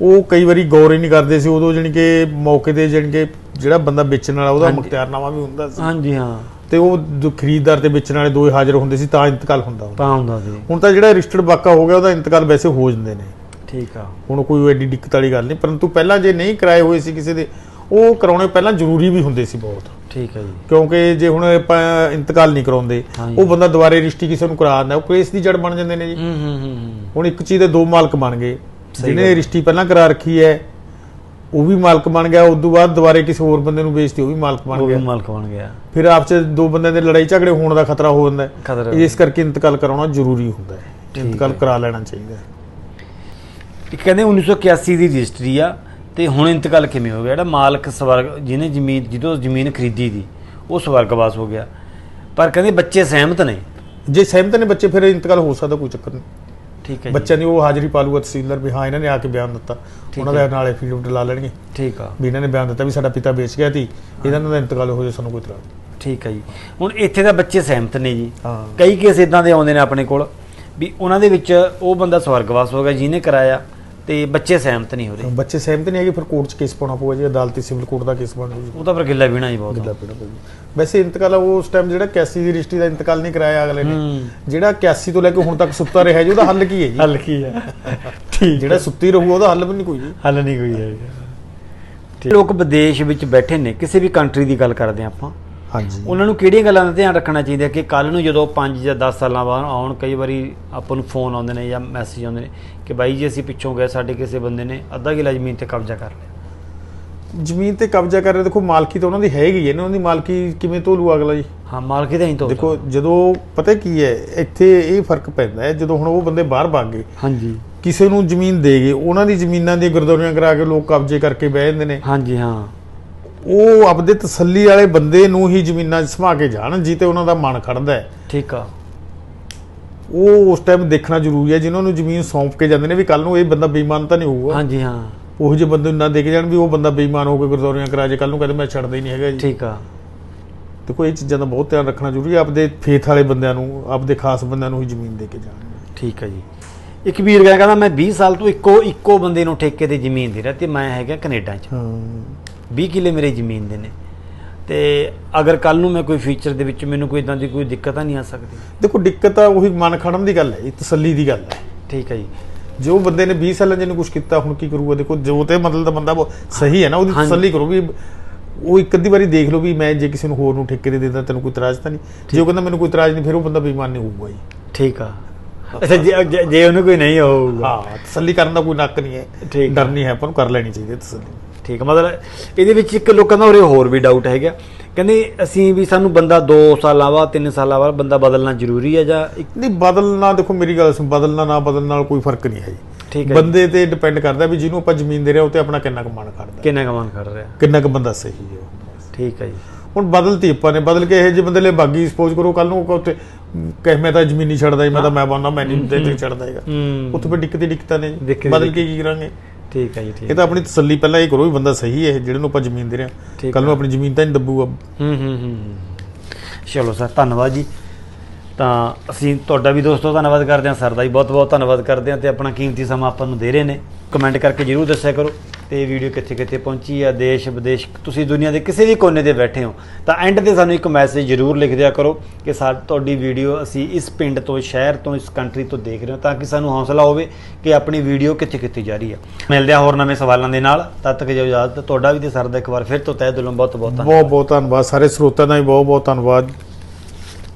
[SPEAKER 2] ਉਹ ਕਈ ਵਾਰੀ ਗੌਰ ਹੀ ਨਹੀਂ ਕਰਦੇ ਸੀ ਉਦੋਂ ਜਾਣੀ ਕਿ ਮੌਕੇ ਤੇ ਜਾਣੀ ਕਿ ਜਿਹੜਾ ਬੰਦਾ ਵੇਚਣ ਵਾਲਾ ਉਹਦਾ। ਮੁਖਤਿਆਰਨਾਮਾ ਵੀ ਹੁੰਦਾ ਸੀ।
[SPEAKER 1] ਹਾਂਜੀ ਹਾਂ।
[SPEAKER 2] ਤੇ ਉਹ ਜੋ ਖਰੀਦਦਾਰ ਤੇ ਵੇਚਣ ਵਾਲੇ ਦੋਏ ਹਾਜ਼ਰ ਹੁੰਦੇ ਸੀ ਤਾਂ ਇੰਤਕਾਲ ਹੁੰਦਾ ਹੁੰਦਾ
[SPEAKER 1] ਤਾਂ ਹੁੰਦਾ ਸੀ।
[SPEAKER 2] ਹੁਣ ਤਾਂ ਜਿਹੜਾ ਰਜਿਸਟਰਡ ਵਾਕਾ ਹੋ ਗਿਆ ਉਹਦਾ ਇੰਤਕਾਲ ਵੈਸੇ ਹੋ ਜਾਂਦੇ ਨੇ।
[SPEAKER 1] ਠੀਕ ਆ।
[SPEAKER 2] ਹੁਣ ਕੋਈ ਐਡੀ ਦਿੱਕਤ ਵਾਲੀ ਗੱਲ ਨਹੀਂ ਪਰੰਤੂ ਪਹਿਲਾਂ ਜੇ ਨਹੀਂ ਕਰਾਏ ਹੋਏ ਸੀ ਕਿਸੇ ਦੇ ਉਹ ਕਰਾਉਣੇ ਪਹਿਲਾਂ ਜ਼ਰੂਰੀ ਵੀ ਹੁੰਦੇ ਸੀ ਬਹੁਤ।
[SPEAKER 1] ਠੀਕ ਹੈ ਜੀ।
[SPEAKER 2] ਕਿਉਂਕਿ ਜੇ ਹੁਣ ਆਪਾਂ ਇੰਤਕਾਲ ਨਹੀਂ ਕਰਾਉਂਦੇ। ਉਹ ਬੰਦਾ ਦੁਬਾਰੇ ਰਜਿਸਟਰੀ ਕਿਸੇ ਨੂੰ ਕਰਾ ਦਿੰਦਾ ਉਹ ਕੇਸ ਦੀ ਜੜ ਬਣ ਜਾਂਦੇ ਨੇ ਜੀ।
[SPEAKER 1] ਹੂੰ ਹੂੰ ਹੂੰ ਹੂੰ।
[SPEAKER 2] ਹੁਣ ਇੱਕ ਚੀਜ਼ ਦੇ ਦੋ ਮਾਲਕ ਬਣ ਗਏ ਜਿਹਨੇ। ਰਜਿਸਟਰੀ ਪਹਿਲਾਂ ਕਰਾ ਰੱਖੀ ਹੈ ਉਹ ਵੀ ਮਾਲਕ ਬਣ ਗਿਆ ਉਸ ਤੋਂ ਬਾਅਦ ਦੁਬਾਰੇ ਕਿਸੇ ਹੋਰ ਬੰਦੇ ਨੂੰ ਵੇਚਤੀ ਉਹ ਵੀ ਮਾਲਕ ਬਣ
[SPEAKER 1] ਉਹ ਵੀ
[SPEAKER 2] ਗਿਆ।
[SPEAKER 1] ਮਾਲਕ ਬਣ ਗਿਆ।
[SPEAKER 2] ਫਿਰ ਆਪਸ ਚ ਦੋ ਬੰਦਿਆਂ ਦੇ ਲੜਾਈ ਝਗੜੇ ਹੋਣ ਦਾ ਖਤਰਾ ਹੋ ਜਾਂਦਾ ਹੈ।
[SPEAKER 1] ਖਤਰਾ
[SPEAKER 2] ਇਸ ਕਰਕੇ ਇੰਤਕਾਲ ਕਰਾਉਣਾ ਜ਼ਰੂਰੀ ਹੁੰਦਾ ਹੈ। ਇੰਤਕਾਲ। ਕਰਾ ਲੈਣਾ ਚਾਹੀਦਾ ਹੈ।
[SPEAKER 1] ਇੱਕ ਕਹਿੰਦੇ 1981 ਦੀ ਰਜਿਸਟਰੀ ਆ ਤੇ ਹੁਣ ਇੰਤਕਾਲ ਕਿਵੇਂ ਹੋ ਗਿਆ? ਜਿਹੜਾ ਮਾਲਕ ਸਵਰਗ ਜਿਹਨੇ ਜ਼ਮੀਨ ਜਦੋਂ ਜ਼ਮੀਨ ਖਰੀਦੀ ਦੀ ਉਹ ਸਵਰਗਵਾਸ ਹੋ ਗਿਆ। ਪਰ ਕਹਿੰਦੇ ਬੱਚੇ ਸਹਿਮਤ ਨੇ।
[SPEAKER 2] ਜੇ ਸਹਿਮਤ ਨੇ ਬੱਚੇ ਫਿਰ ਇੰਤਕਾਲ ਹੋ ਸਕਦਾ ਕੋਈ ਚੱਕਰ ਨਹੀਂ।
[SPEAKER 1] ਠੀਕ ਹੈ ਜੀ।
[SPEAKER 2] ਬੱਚਿਆਂ ਦੀ ਉਹ ਹਾਜ਼ਰੀ ਪਾ ਲੂਗਾ ਤਹਿਸੀਲਦਾਰ ਵੀ ਹਾਂ ਇਹਨਾਂ ਨੇ ਆ ਕੇ ਬਿਆਨ ਦਿੱਤਾ। ਉਹਨਾਂ। ਦੇ ਨਾਲੇ ਫੀਲਡ ਲਾ ਲੈਣਗੇ।
[SPEAKER 1] ਠੀਕ ਆ।
[SPEAKER 2] ਵੀ ਇਹਨਾਂ ਨੇ ਬਿਆਨ ਦਿੱਤਾ ਵੀ ਸਾਡਾ ਪਿਤਾ ਵੇਚ ਗਿਆ ਸੀ। ਇਹਨਾਂ ਦਾ ਇੰਤਕਾਲ ਹੋ ਜਾਏ ਸਾਨੂੰ ਕੋਈ ਇਤਰਾਜ਼ ਨਹੀਂ।
[SPEAKER 1] ਠੀਕ ਹੈ ਜੀ। ਹੁਣ ਇੱਥੇ ਤਾਂ ਬੱਚੇ ਸਹਿਮਤ ਨੇ ਜੀ। ਕਈ ਕੇਸ ਇਦਾਂ ਦੇ ਆਉਂਦੇ ਨੇ ਆਪਣੇ ਕੋਲ ਵੀ ਉਹਨਾਂ ਦੇ ਵਿੱਚ ਉਹ ਬੰਦਾ ਸਵਰਗਵਾਸ ਹੋ ਗਿਆ ਜਿਹਨੇ ਕਰਾਇਆ। ਤੇ ਬੱਚੇ ਸਹਿਮਤ ਨਹੀਂ ਹੋ ਰਹੇ।
[SPEAKER 2] ਬੱਚੇ ਸਹਿਮਤ ਨਹੀਂ ਹੈਗੇ ਫਿਰ ਕੋਰਟ 'ਚ ਕੇਸ ਪਾਉਣਾ ਪਊਗਾ ਜੀ ਅਦਾਲਤੀ ਸਿਵਲ ਕੋਰਟ ਦਾ ਕੇਸ ਬਣ ਜੂ
[SPEAKER 1] ਉਹ ਤਾਂ ਫਿਰ ਗਿੱਲਾ ਵੀਣਾ ਜੀ ਬਹੁਤ
[SPEAKER 2] ਗਿੱਲਾ ਪੀਣਾ ਪਊ ਵੈਸੇ ਇੰਤਕਾਲ ਉਸ ਟਾਈਮ ਜਿਹੜਾ 81 ਦੀ ਰਿਸ਼ਤੀ ਦਾ ਇੰਤਕਾਲ ਨਹੀਂ ਕਰਾਇਆ ਅਗਲੇ ਨੇ।
[SPEAKER 1] ਹੂੰ।
[SPEAKER 2] ਜਿਹੜਾ 81 ਤੋਂ ਲੈ ਕੇ ਹੁਣ ਤੱਕ ਸੁੱਤਾ ਰਿਹਾ ਜੀ ਉਹਦਾ ਹੱਲ ਕੀ ਹੈ ਜੀ?
[SPEAKER 1] ਹੱਲ ਕੀ ਹੈ? ਠੀਕ
[SPEAKER 2] ਜਿਹੜਾ ਸੁੱਤੀ ਰਹੂ ਉਹਦਾ ਹੱਲ ਵੀ ਨਹੀਂ ਕੋਈ ਜੀ।
[SPEAKER 1] ਹੱਲ ਨਹੀਂ ਕੋਈ ਹੈ। ਲੋਕ ਵਿਦੇਸ਼ ਵਿੱਚ ਬੈਠੇ ਨੇ ਕਿਸੇ ਵੀ ਕੰਟਰੀ ਦੀ ਗੱਲ ਕਰਦੇ ਹਾਂ ਆਪਾਂ।
[SPEAKER 2] ਹਾਂਜੀ।
[SPEAKER 1] ਉਹਨਾਂ ਨੂੰ ਕਿਹੜੀਆਂ ਗੱਲਾਂ ਦਾ ਧਿਆਨ ਰੱਖਣਾ ਚਾਹੀਦਾ ਕਿ ਕੱਲ ਨੂੰ ਜਦੋਂ 5 ਜਾਂ 10 ਸਾਲਾਂ ਬਾਅਦ ਆਉਣ ਕਈ ਵਾਰੀ ਆਪਾਂ ਨੂੰ ਫੋਨ ਆਉਂਦੇ ਨੇ ਜਾਂ ਮੈਸੇਜ ਆਉਂਦੇ ਨੇ ਕਿ ਬਾਈ ਜੀ ਅਸੀਂ ਪਿੱਛੋਂ ਗਏ ਸਾਡੇ ਕਿਸੇ ਬੰਦੇ ਨੇ ਅੱਧਾ ਕਿਲਾ ਜ਼ਮੀਨ ਤੇ ਕਬਜ਼ਾ ਕਰ ਲਿਆ।
[SPEAKER 2] ਜ਼ਮੀਨ ਤੇ ਕਬਜ਼ਾ ਕਰ ਰਹੇ ਦੇਖੋ ਮਾਲਕੀ ਤਾਂ ਉਹਨਾਂ ਦੀ ਹੈਗੀ ਹੈ ਨਾ ਉਹਨਾਂ ਦੀ ਮਾਲਕੀ ਕਿਵੇਂ ਤੋਲੂ ਅਗਲਾ ਜੀ?
[SPEAKER 1] ਹਾਂ ਮਾਲਕੀ ਤਾਂ ਹੀ ਤੋਂ
[SPEAKER 2] ਦੇਖੋ ਜਦੋਂ ਪਤਾ ਕੀ ਹੈ ਇੱਥੇ ਇਹ ਫ਼ਰਕ ਪੈਂਦਾ ਹੈ ਜਦੋਂ ਹੁਣ ਉਹ ਬੰਦੇ ਬਾਹਰ ਭੱਗ ਗਏ
[SPEAKER 1] ਹਾਂਜੀ।
[SPEAKER 2] ਕਿਸੇ ਨੂੰ ਜ਼ਮੀਨ ਦੇ ਗਏ ਉਹਨਾਂ ਦੀ ਜ਼ਮੀਨਾਂ ਦੀਆਂ ਗਰਦੌਰੀਆਂ ਕਰਾ ਕੇ ਲੋਕ ਕਬਜ਼ੇ ਕਰਕੇ ਬਹਿ ਜਾਂਦੇ ਨੇ।
[SPEAKER 1] ਹਾਂਜੀ ਹਾਂ।
[SPEAKER 2] ਉਹ ਆਪਦੇ ਤਸੱਲੀ ਵਾਲੇ ਬੰਦੇ ਨੂੰ ਹੀ ਜ਼ਮੀਨਾਂ 'ਚ ਸਮਾ ਕੇ ਜਾਣ ਜੀ ਤੇ ਉਹਨਾਂ ਦਾ ਮਨ ਖੜਦਾ ਹੈ।
[SPEAKER 1] ਠੀਕ ਆ।
[SPEAKER 2] ਉਹ ਉਸ ਟਾਈਮ ਦੇਖਣਾ ਜ਼ਰੂਰੀ ਹੈ ਜਿਨ੍ਹਾਂ ਨੂੰ ਜ਼ਮੀਨ ਸੌਂਪ ਕੇ ਜਾਂਦੇ ਨੇ ਵੀ ਕੱਲ ਨੂੰ ਇਹ ਬੰਦਾ ਬੇਈਮਾਨ ਤਾਂ ਨਹੀਂ ਹੋਊਗਾ।
[SPEAKER 1] ਹਾਂਜੀ ਹਾਂ।
[SPEAKER 2] ਉਹ ਜਿਹੇ ਬੰਦੇ ਨੂੰ ਨਾ ਦੇ ਕੇ ਜਾਣ ਵੀ ਉਹ ਬੰਦਾ ਬੇਈਮਾਨ ਹੋ ਕੇ ਗਰਦੌਰੀਆਂ ਕਰਾ ਜੇ ਕੱਲ ਨੂੰ ਕਹਿੰਦੇ ਮੈਂ ਛੱਡਦਾ ਹੀ ਨਹੀਂ ਹੈਗਾ ਜੀ।
[SPEAKER 1] ਠੀਕ ਆ।
[SPEAKER 2] ਦੇਖੋ ਇਹ ਚੀਜ਼ਾਂ ਦਾ ਬਹੁਤ ਧਿਆਨ ਰੱਖਣਾ ਜ਼ਰੂਰੀ ਹੈ ਆਪਦੇ ਫੇਥ ਵਾਲੇ ਬੰਦਿਆਂ ਨੂੰ ਆਪਦੇ ਖਾਸ ਬੰਦਿਆਂ ਨੂੰ ਹੀ ਜ਼ਮੀਨ ਦੇ ਕੇ ਜਾਣ।
[SPEAKER 1] ਠੀਕ ਆ ਜੀ। ਇੱਕ ਵੀਰ ਕਹਿੰਦਾ ਮੈਂ 20 ਸਾਲ ਤੋਂ ਇੱਕੋ ਇੱਕੋ ਬੰਦੇ ਨੂੰ ਠੇਕੇ ਤੇ ਜ਼ਮੀਨ ਦੇ ਰਿਹਾ ਤੇ ਮੈਂ ਹੈਗਾ ਕੈਨੇਡਾ 'ਚ।
[SPEAKER 2] ਹਾਂ।
[SPEAKER 1] 20 ਕਿੱਲੇ ਮੇਰੇ ਜ਼ਮੀਨ ਦੇ ਨੇ। ਤੇ ਅਗਰ ਕੱਲ ਨੂੰ ਮੈਂ ਕੋਈ ਫੀਚਰ ਦੇ ਵਿੱਚ ਮੈਨੂੰ ਕੋਈ ਇਦਾਂ ਦੀ ਕੋਈ ਦਿੱਕਤ ਨਹੀਂ ਆ ਸਕਦੀ।
[SPEAKER 2] ਦੇਖੋ ਦਿੱਕਤ ਤਾਂ ਉਹੀ ਮਨ ਖੜਨ ਦੀ ਗੱਲ ਹੈ ਇਹ ਤਸੱਲੀ ਦੀ ਗੱਲ ਹੈ।
[SPEAKER 1] ਠੀਕ ਹੈ ਜੀ।
[SPEAKER 2] ਜੋ ਬੰਦੇ ਨੇ 20 ਸਾਲਾਂ ਜਿਹਨੂੰ ਕੁਝ ਕੀਤਾ ਹੁਣ ਕੀ ਕਰੂਗਾ? ਦੇਖੋ ਜੋ ਤੇ ਮਤਲਬ ਦਾ ਬੰਦਾ ਸਹੀ ਹੈ ਨਾ ਉਹਦੀ। ਤਸੱਲੀ ਕਰੋ ਵੀ ਉਹ ਇੱਕ ਅੱਧੀ ਵਾਰੀ ਦੇਖ ਲਓ ਵੀ ਮੈਂ ਜੇ ਕਿਸੇ ਨੂੰ ਹੋਰ ਨੂੰ ਠੇਕੇ ਦੇ ਦਿੰਦਾ ਤੈਨੂੰ ਕੋਈ ਇਤਰਾਜ਼ ਤਾਂ ਨਹੀਂ। ਜੇ ਉਹ ਕਹਿੰਦਾ ਮੈਨੂੰ ਕੋਈ ਇਤਰਾਜ਼ ਨਹੀਂ ਫਿਰ ਉਹ ਬੰਦਾ ਬੇਈਮਾਨ ਨਹੀਂ ਹੋਊਗਾ ਜੀ।
[SPEAKER 1] ਠੀਕ ਆ। ਅੱਛਾ ਜੇ ਉਹਨੂੰ ਕੋਈ ਨਹੀਂ ਹੋਊਗਾ।
[SPEAKER 2] ਹਾਂ ਤਸੱਲੀ ਕਰਨ ਦਾ ਕੋਈ ਨੱਕ ਨਹੀਂ ਹੈ। ਡਰ ਨਹੀਂ ਹੈ ਆਪਾਂ ਨੂੰ ਕਰ ਲੈਣੀ ਚਾਹੀਦੀ ਤਸੱਲੀ।
[SPEAKER 1] ਠੀਕ ਮਤਲਬ ਇਹਦੇ ਵਿੱਚ ਇੱਕ ਲੋਕਾਂ ਦਾ ਉਰੇ ਹੋਰ ਵੀ ਡਾਊਟ ਹੈਗਾ। ਕਹਿੰਦੇ ਅਸੀਂ ਵੀ ਸਾਨੂੰ ਬੰਦਾ 2 ਸਾਲਾਂ ਬਾਅਦ 3 ਸਾਲਾਂ ਬਾਅਦ ਬੰਦਾ ਬਦਲਣਾ ਜ਼ਰੂਰੀ ਹੈ ਜਾਂ ਇੱਕ
[SPEAKER 2] ਨਹੀਂ ਬਦਲਣਾ ਦੇਖੋ ਮੇਰੀ ਗੱਲ ਸੁਣ ਬਦਲਣਾ ਨਾ ਬਦਲਣ ਨਾਲ ਕੋਈ ਫ਼ਰਕ ਨਹੀਂ ਹੈ
[SPEAKER 1] ਠੀਕ
[SPEAKER 2] ਜੀ।
[SPEAKER 1] ਹੈ
[SPEAKER 2] ਬੰਦੇ ਤੇ ਡਿਪੈਂਡ ਕਰਦਾ ਵੀ ਜਿਹਨੂੰ ਆਪਾਂ ਜ਼ਮੀਨ ਦੇ ਰਹੇ ਉਹ ਤੇ ਆਪਣਾ ਕਿੰਨਾ ਕੁ ਮਨ ਖੜਦਾ
[SPEAKER 1] ਕਿੰਨਾ ਕਮਾਨ ਕਰ ਰਿਹਾ।
[SPEAKER 2] ਕਿੰਨਾ ਕੁ ਬੰਦਾ ਸਹੀ ਹੈ।
[SPEAKER 1] ਠੀਕ ਹੈ ਜੀ।
[SPEAKER 2] ਹੁਣ ਬਦਲਤੀ ਆਪਾਂ ਨੇ ਬਦਲ ਕੇ ਇਹ ਜਿਹੇ ਬੰਦੇ ਲਈ ਬਾਗੀ ਸਪੋਜ਼ ਕਰੋ ਕੱਲ ਨੂੰ ਉੱਥੇ ਕਹੇ ਮੈਂ ਤਾਂ ਜ਼ਮੀਨੀ ਛੱਡਦਾ ਹੀ ਮੈਂ ਤਾਂ ਮੈਂ ਬੰਦਾ ਮੈਂ ਨਹੀਂ ਤੇ ਛੱਡਦਾ ਹੈਗਾ। ਉੱਥੇ ਫਿਰ ਦਿੱਕਤ ਹੀ ਦਿੱਕਤਾਂ ਨੇ ਜੀ। ਬਦਲ ਕੇ ਕੀ ਕਰਾਂਗੇ?
[SPEAKER 1] ਠੀਕ ਹੈ ਜੀ ਠੀਕ
[SPEAKER 2] ਇਹ ਤਾਂ ਆਪਣੀ ਤਸੱਲੀ ਪਹਿਲਾਂ ਇਹ ਕਰੋ ਵੀ ਬੰਦਾ ਸਹੀ ਹੈ ਇਹ ਜਿਹੜੇ ਨੂੰ ਆਪਾਂ ਜ਼ਮੀਨ ਦੇ ਰਹੇ ਹਾਂ। ਕੱਲ ਨੂੰ ਆਪਣੀ ਜ਼ਮੀਨ ਤਾਂ ਨਹੀਂ ਦੱਬੂਗਾ।
[SPEAKER 1] ਹੂੰ ਹੂੰ ਹੂੰ। ਚਲੋ ਸਰ ਧੰਨਵਾਦ ਜੀ। ਤਾਂ ਅਸੀਂ ਤੁਹਾਡਾ ਵੀ ਦੋਸਤੋ ਧੰਨਵਾਦ ਕਰਦੇ ਹਾਂ ਸਰ ਦਾ ਵੀ ਬਹੁਤ ਬਹੁਤ ਧੰਨਵਾਦ ਕਰਦੇ ਹਾਂ ਤੇ ਆਪਣਾ ਕੀਮਤੀ ਸਮਾਂ ਆਪਾਂ ਨੂੰ ਦੇ ਰਹੇ ਨੇ। ਕਮੈਂਟ ਕਰਕੇ ਜਰੂਰ ਦੱਸਿਆ ਕਰੋ। ਤੇ ਵੀਡੀਓ ਕਿੱਥੇ ਕਿੱਥੇ ਪਹੁੰਚੀ ਆ, ਦੇਸ਼ ਵਿਦੇਸ਼, ਤੁਸੀਂ ਦੁਨੀਆ ਦੇ ਕਿਸੇ ਵੀ ਕੋਨੇ ਤੇ ਬੈਠੇ ਹੋ, ਤਾਂ ਐਂਡ ਤੇ ਸਾਨੂੰ ਇੱਕ ਮੈਸੇਜ ਜਰੂਰ ਲਿਖ ਦਿਆ ਕਰੋ ਕਿ ਸਾ, ਤੁਹਾਡੀ ਵੀਡੀਓ ਅਸੀਂ ਇਸ ਪਿੰਡ ਤੋਂ, ਸ਼ਹਿਰ ਤੋਂ, ਇਸ ਕੰਟਰੀ ਤੋਂ ਦੇਖ ਰਹੇ ਹਾਂ, ਤਾਂ ਕਿ ਸਾਨੂੰ ਹੌਸਲਾ ਹੋਵੇ ਕਿ ਆਪਣੀ ਵੀਡੀਓ ਕਿੱਥੇ ਕਿੱਥੇ ਜਾ ਰਹੀ ਆ। ਮਿਲਦੇ ਆ ਹੋਰ ਨਵੇਂ ਸਵਾਲਾਂ ਦੇ ਨਾਲ, ਤਦ ਤੱਕ ਜੋ ਇਜਾਜ਼ਤ ਤੁਹਾਡਾ ਵੀ ਤੇ ਸਰ ਦਾ ਇੱਕ ਵਾਰ ਫਿਰ ਤੋਂ ਤਹਿ ਦਿਲੋਂ ਬਹੁਤ ਬਹੁਤ ਧੰਨਵਾਦ।
[SPEAKER 2] ਬਹੁਤ ਬਹੁਤ ਧੰਨਵਾਦ, ਸਾਰੇ ਸਰੋਤਿਆਂ ਦਾ ਵੀ ਬਹੁਤ ਬਹੁਤ ਧੰਨਵਾਦ।